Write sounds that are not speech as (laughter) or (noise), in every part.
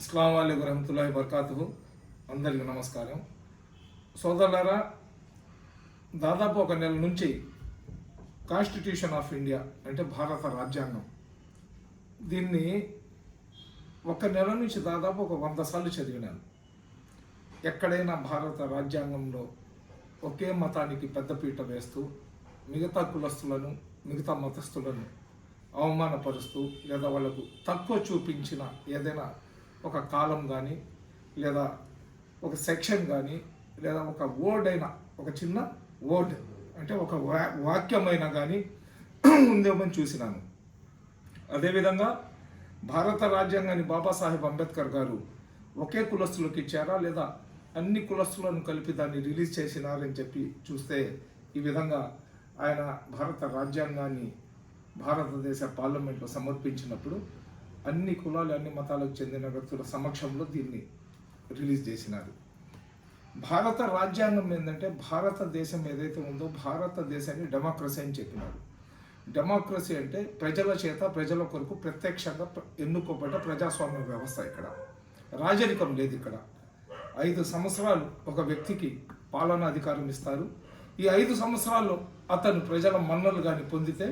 అస్సలం అయికు రహమతుల్లాహి బర్కాతు అందరికీ నమస్కారం. సోదరులారా దాదాపు ఒక నెల నుంచి కాన్స్టిట్యూషన్ ఆఫ్ ఇండియా అంటే భారత రాజ్యాంగం. దీన్ని ఒక నెల నుంచి దాదాపు ఒక వంద సార్లు చదివినాను. ఎక్కడైనా భారత రాజ్యాంగంలో ఒకే మతానికి పెద్దపీట వేస్తూ మిగతా కులస్తులను మిగతా మతస్థులను అవమానపరుస్తూ లేదా వాళ్ళకు తక్కువ చూపించిన ఏదైనా ఒక కాలం కానీ లేదా ఒక సెక్షన్ కానీ లేదా ఒక వర్డ్ అయినా ఒక చిన్న వర్డ్ అంటే ఒక వా వాక్యమైనా కానీ (clears throat) ఉందేమని చూసినాను. అదేవిధంగా భారత రాజ్యాంగాన్ని బాబాసాహెబ్ అంబేద్కర్ గారు ఒకే కులస్తులకు ఇచ్చారా లేదా అన్ని కులస్తులను కలిపి దాన్ని రిలీజ్ చేసినారని చెప్పి చూస్తే ఈ విధంగా ఆయన భారత రాజ్యాంగాన్ని భారతదేశ పార్లమెంట్లో సమర్పించినప్పుడు అన్ని కులాలు అన్ని మతాలకు చెందిన వ్యక్తుల సమక్షంలో దీన్ని రిలీజ్ చేసినారు. భారత రాజ్యాంగం ఏంటంటే భారతదేశం ఏదైతే ఉందో భారతదేశాన్ని డెమోక్రసీ అని చెప్పినారు. డెమోక్రసీ అంటే ప్రజల చేత ప్రజల కొరకు ప్రత్యక్షంగా ఎన్నుకోబడ్డ ప్రజాస్వామ్య వ్యవస్థ ఇక్కడ. రాజరికం లేదు ఇక్కడ. ఐదు సంవత్సరాలు ఒక వ్యక్తికి పాలనా అధికారం ఇస్తారు. ఈ ఐదు సంవత్సరాల్లో అతను ప్రజల మన్నలు కానీ పొందితే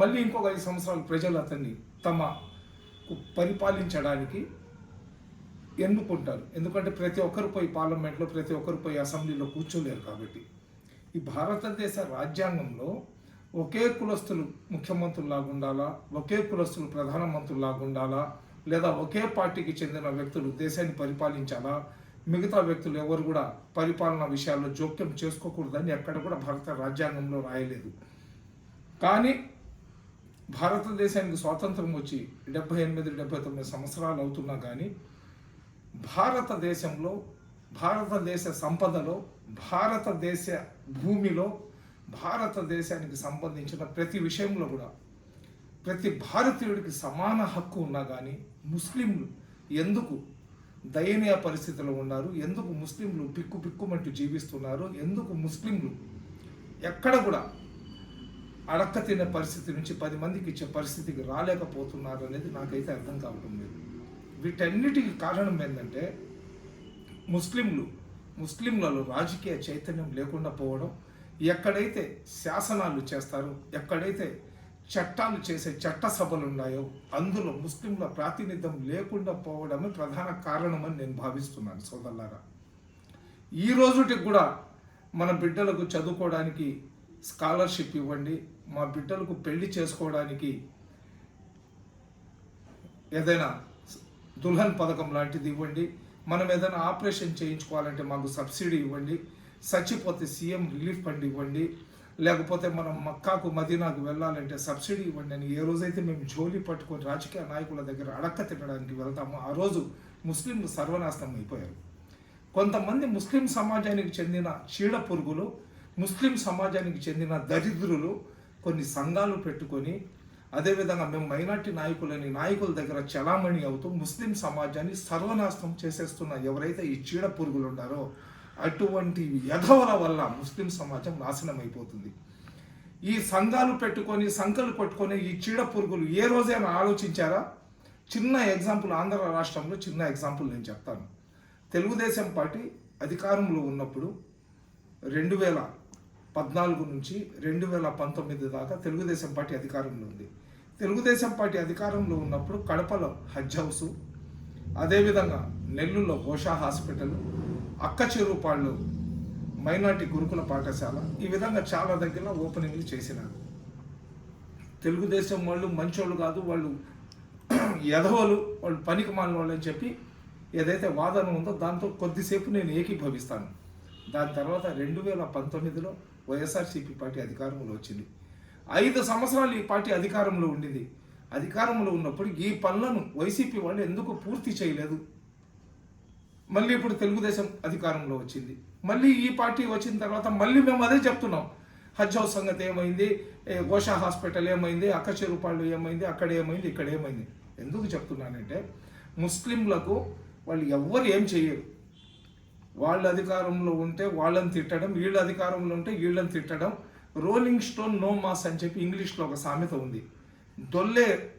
మళ్ళీ ఇంకొక ఐదు సంవత్సరాలు ప్రజలు అతన్ని తమ పరిపాలించడానికి ఎన్నుకుంటారు. ఎందుకంటే ప్రతి ఒక్కరు పోయి పార్లమెంట్లో ప్రతి ఒక్కరు పోయి అసెంబ్లీలో కూర్చోలేరు కాబట్టి. ఈ భారతదేశ రాజ్యాంగంలో ఒకే కులస్తులు ముఖ్యమంత్రులాగా ఉండాలా? ఒకే కులస్తులు ప్రధానమంత్రులాగా ఉండాలా? లేదా ఒకే పార్టీకి చెందిన వ్యక్తులు దేశాన్ని పరిపాలించాలా? మిగతా వ్యక్తులు ఎవరు కూడా పరిపాలన విషయాల్లో జోక్యం చేసుకోకూడదని ఎక్కడ కూడా భారత రాజ్యాంగంలో రాయలేదు. కానీ భారతదేశానికి స్వాతంత్రం వచ్చి డెబ్బై ఎనిమిది డెబ్బై తొమ్మిది సంవత్సరాలు అవుతున్నా కానీ భారతదేశంలో భారతదేశ సంపదలో భారతదేశ భూమిలో భారతదేశానికి సంబంధించిన ప్రతి విషయంలో కూడా ప్రతి భారతీయుడికి సమాన హక్కు ఉన్నా కానీ ముస్లింలు ఎందుకు దయనీయ పరిస్థితిలో ఉన్నారు? ఎందుకు ముస్లింలు పిక్కు పిక్కుమంటూ జీవిస్తున్నారు? ఎందుకు ముస్లింలు ఎక్కడ కూడా అడక్క తినే పరిస్థితి నుంచి పది మందికి ఇచ్చే పరిస్థితికి రాలేకపోతున్నారు అనేది నాకైతే అర్థం కావడం లేదు. వీటన్నిటికి కారణం ఏంటంటే ముస్లింలు ముస్లింలలో రాజకీయ చైతన్యం లేకుండా పోవడం ఎక్కడైతే శాసనాలు చేస్తారో ఎక్కడైతే చట్టాలు చేసే చట్ట సభలు ఉన్నాయో అందులో ముస్లింల ప్రాతినిధ్యం లేకుండా పోవడమే ప్రధాన కారణమని నేను భావిస్తున్నాను సోదల్లారా ఈ రోజుటికి కూడా మన బిడ్డలకు చదువుకోవడానికి స్కాలర్షిప్ ఇవ్వండి మా బిడ్డలకు పెళ్ళి చేసుకోవడానికి ఏదైనా దుల్హన్ పథకం లాంటిది ఇవ్వండి. మనం ఏదైనా ఆపరేషన్ చేయించుకోవాలంటే మాకు సబ్సిడీ ఇవ్వండి. చచ్చిపోతే సీఎం రిలీఫ్ ఫండ్ ఇవ్వండి. లేకపోతే మనం మక్కాకు మదీనాకు వెళ్ళాలంటే సబ్సిడీ ఇవ్వండి అని ఏ రోజైతే మేము జోలి పట్టుకొని రాజకీయ నాయకుల దగ్గర అడక్క తినడానికి వెళ్తామో ఆ రోజు ముస్లింలు సర్వనాశనం అయిపోయారు. కొంతమంది ముస్లిం సమాజానికి చెందిన చీడ పురుగులు ముస్లిం సమాజానికి చెందిన దరిద్రులు కొన్ని సంఘాలు పెట్టుకొని అదేవిధంగా మేము మైనార్టీ నాయకులని నాయకుల దగ్గర చలామణి అవుతూ ముస్లిం సమాజాన్ని సర్వనాశనం చేసేస్తున్న ఎవరైతే ఈ చీడ పురుగులు ఉన్నారో అటువంటి యధవల వల్ల ముస్లిం సమాజం నాశనం అయిపోతుంది ఈ సంఘాలు పెట్టుకొని సంఖలు పట్టుకొని ఈ చీడ పురుగులు ఏ రోజైనా ఆలోచించారా? చిన్న ఎగ్జాంపుల్ ఆంధ్ర రాష్ట్రంలో చిన్న ఎగ్జాంపుల్ నేను చెప్తాను. తెలుగుదేశం పార్టీ అధికారంలో ఉన్నప్పుడు రెండు వేల పద్నాలుగు నుంచి రెండు వేల పంతొమ్మిది దాకా తెలుగుదేశం పార్టీ అధికారంలో ఉంది. తెలుగుదేశం పార్టీ అధికారంలో ఉన్నప్పుడు కడపలో హజ్ హౌస్ అదేవిధంగా నెల్లూరులో హోషా హాస్పిటల్ అక్క చెరువుపాళ్ళు మైనార్టీ గురుకుల పాఠశాల ఈ విధంగా చాలా దగ్గర ఓపెనింగ్లు చేసినారు. తెలుగుదేశం వాళ్ళు మంచోళ్ళు కాదు వాళ్ళు ఎదవలు వాళ్ళు పనికి మాలిన వాళ్ళు అని చెప్పి ఏదైతే వాదన ఉందో దాంతో కొద్దిసేపు నేను ఏకీభవిస్తాను. దాని తర్వాత రెండు వేల పంతొమ్మిదిలో వైఎస్ఆర్సీపీ పార్టీ అధికారంలో వచ్చింది. ఐదు సంవత్సరాలు ఈ పార్టీ అధికారంలో ఉండింది. అధికారంలో ఉన్నప్పుడు ఈ పనులను వైసీపీ వాళ్ళు ఎందుకు పూర్తి చేయలేదు? మళ్ళీ ఇప్పుడు తెలుగుదేశం అధికారంలో వచ్చింది. మళ్ళీ ఈ పార్టీ వచ్చిన తర్వాత మళ్ళీ మేము అదే చెప్తున్నాం. హజ్ హౌస్ సంగతి ఏమైంది? గోషా హాస్పిటల్ ఏమైంది? అక్క చెరుపాళ్ళు ఏమైంది? అక్కడ ఏమైంది? ఇక్కడ ఏమైంది? ఎందుకు చెప్తున్నానంటే ముస్లింలకు వాళ్ళు ఎవ్వరు ఏం చేయరు. వాళ్ళ అధికారంలో ఉంటే వాళ్ళని తిట్టడం వీళ్ళ అధికారంలో ఉంటే వీళ్ళని తిట్టడం రోలింగ్ స్టోన్ నో మాస్ అని చెప్పి ఇంగ్లీష్లో ఒక సామెత ఉంది. దొల్లే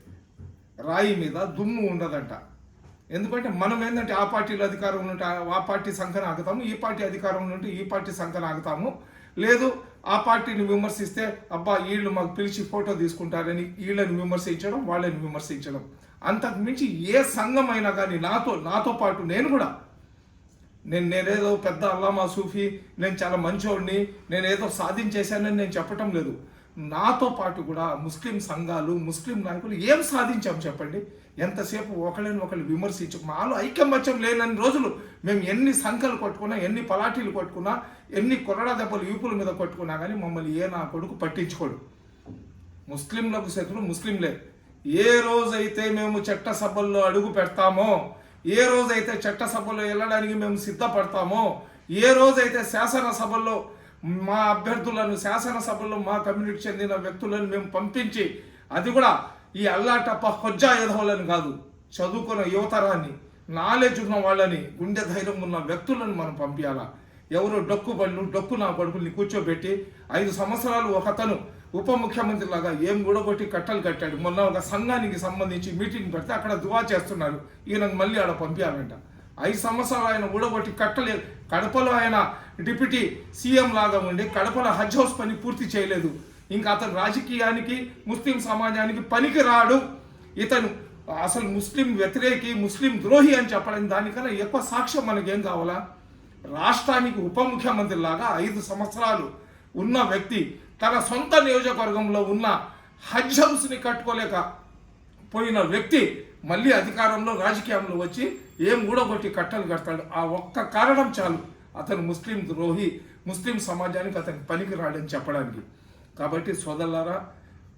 రాయి మీద దుమ్ము ఉండదంట. ఎందుకంటే మనం ఏంటంటే ఆ పార్టీలో అధికారంలో ఉంటే ఆ- పార్టీ సంఖన ఆగుతాము ఈ పార్టీ అధికారంలో ఉంటే ఈ పార్టీ సంఖన ఆగుతాము. లేదు ఆ పార్టీని విమర్శిస్తే అబ్బా వీళ్ళు మాకు పిలిచి ఫోటో తీసుకుంటారని వీళ్ళని విమర్శించడం వాళ్ళని విమర్శించడం. అంతకు మించి ఏ సంఘం అయినా కానీ నాతో నాతో పాటు నేను కూడా నేను నేనేదో పెద్ద అల్లామా సూఫీ నేను చాలా మంచోడిని నేనేదో సాధించేశానని నేను చెప్పటం లేదు. నాతో పాటు కూడా ముస్లిం సంఘాలు ముస్లిం నాయకులు ఏం సాధించాం చెప్పండి? ఎంతసేపు ఒకళ్ళని ఒకళ్ళు విమర్శించు మాలో ఐకమత్యం లేనన్ని రోజులు మేము ఎన్ని సంఖ్యలు కొట్టుకున్నా ఎన్ని పలాటీలు కొట్టుకున్నా ఎన్ని కొరడా దెబ్బలు యూపుల మీద కొట్టుకున్నా కానీ మమ్మల్ని ఏ నా కొడుకు పట్టించుకోడు. ముస్లింలకు శత్రువు ముస్లింలే. ఏ రోజైతే మేము చట్టసభల్లో అడుగు పెడతామో ఏ రోజైతే చట్టసభలో వెళ్ళడానికి మేము సిద్ధపడతామో ఏ రోజైతే శాసనసభల్లో మా అభ్యర్థులను శాసనసభల్లో మా కమ్యూనిటీ చెందిన వ్యక్తులను మేము పంపించి అది కూడా ఈ అల్లాటప్ప హొజ్జా యధవులను కాదు చదువుకున్న యువతరాన్ని నాలెడ్జ్ ఉన్న వాళ్ళని గుండె ధైర్యం ఉన్న వ్యక్తులను మనం పంపించాలా ఎవరు డొక్కు బళ్ళు డొక్కు నా కొడుకుల్ని కూర్చోబెట్టి ఐదు సంవత్సరాలు ఒకతను ఉప ముఖ్యమంత్రి లాగా ఏం కూడగొట్టి కట్టలు కట్టాడు. మొన్న ఒక సంఘానికి సంబంధించి మీటింగ్ పెడితే అక్కడ దువా చేస్తున్నారు. ఈయన మళ్ళీ ఆడ పంపించాలంట. ఐదు సంవత్సరాలు ఆయన ఊడగొట్టి కట్టలే కడపలో ఆయన డిప్యూటీ సీఎం లాగా ఉండి కడపలో హజ్ హౌస్ పని పూర్తి చేయలేదు. ఇంకా అతను రాజకీయానికి ముస్లిం సమాజానికి పనికి రాడు ఇతను అసలు ముస్లిం వ్యతిరేకి ముస్లిం ద్రోహి అని చెప్పడం దానికన్నా ఎక్కువ సాక్ష్యం మనకేం కావాలా? రాష్ట్రానికి ఉప ముఖ్యమంత్రి లాగా ఐదు సంవత్సరాలు ఉన్న వ్యక్తి తన సొంత నియోజకవర్గంలో ఉన్న హజ్ హౌస్ని కట్టుకోలేక పోయిన వ్యక్తి మళ్ళీ అధికారంలో రాజకీయంలో వచ్చి ఏం ఊడగొట్టి కట్టలు కడతాడు? ఆ ఒక్క కారణం చాలు. అతను ముస్లిం ద్రోహి ముస్లిం సమాజానికి అతను పనికి రాడని చెప్పడానికి. కాబట్టి సోదరులారా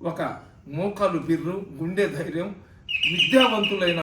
ఒక మోకాలు బిర్రు గుండె ధైర్యం విద్యావంతులైన